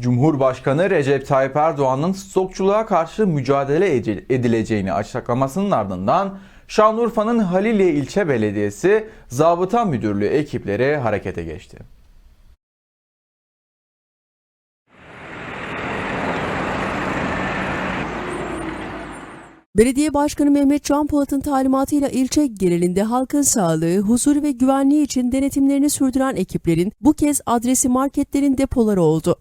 Cumhurbaşkanı Recep Tayyip Erdoğan'ın stokçuluğa karşı mücadele edileceğini açıklamasının ardından Şanlıurfa'nın Haliliye İlçe Belediyesi Zabıta Müdürlüğü ekipleri harekete geçti. Belediye Başkanı Mehmet Can Polat'ın talimatıyla ilçe genelinde halkın sağlığı, huzuru ve güvenliği için denetimlerini sürdüren ekiplerin bu kez adresi marketlerin depoları oldu.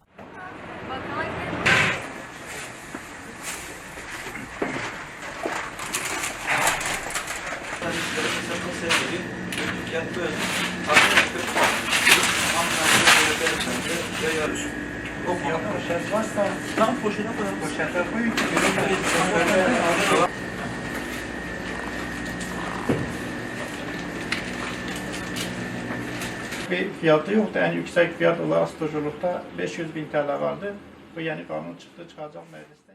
Bir fiyatı yoktu. En yüksek fiyat olarak stajyolukta 500 bin TL vardı. Bu yeni kanun çıktı çıkacak mecliste.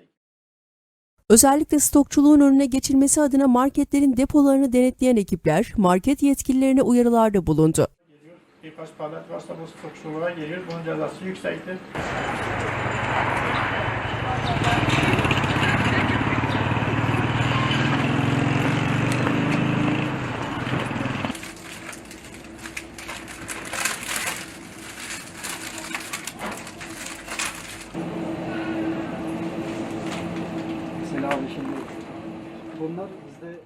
Özellikle stokçuluğun önüne geçilmesi adına marketlerin depolarını denetleyen ekipler market yetkililerine uyarılarda bulundu. Birkaç palet varsa bu stokçuluğa geliyor. Bunun cezası yüksektir. Mesela abi şimdi bunlar bizde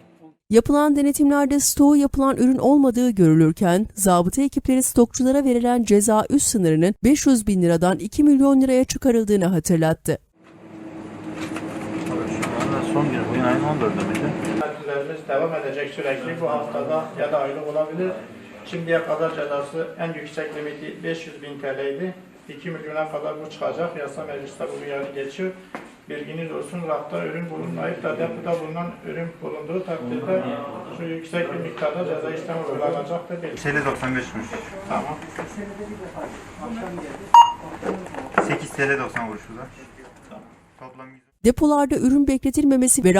Yapılan denetimlerde stoğu yapılan ürün olmadığı görülürken zabıta ekipleri stokçulara verilen ceza üst sınırının 500 bin liradan 2 milyon liraya çıkarıldığını hatırlattı. Son gün bugün ayın 14'ü müydü? Tedbirlerimiz devam edecek sürekli. Bu haftada ya da aylık olabilir. Şimdiye kadar cezası en yüksek limiti 500 bin TL'ydi. 2 milyona kadar bu çıkacak. Yasa mecliste bu yarı geçiyor. Bilginiz olsun rafta ürün bulunmayıp da depoda bulunan ürün bulunduğu takdirde şu yüksek bir miktarda ceza işlemi uygulanacaktır. Bil- TL 95'miş. Tamam. 8 TL 90 kuruş bu da. Toplam Depolarda ürün bekletilmemesi ve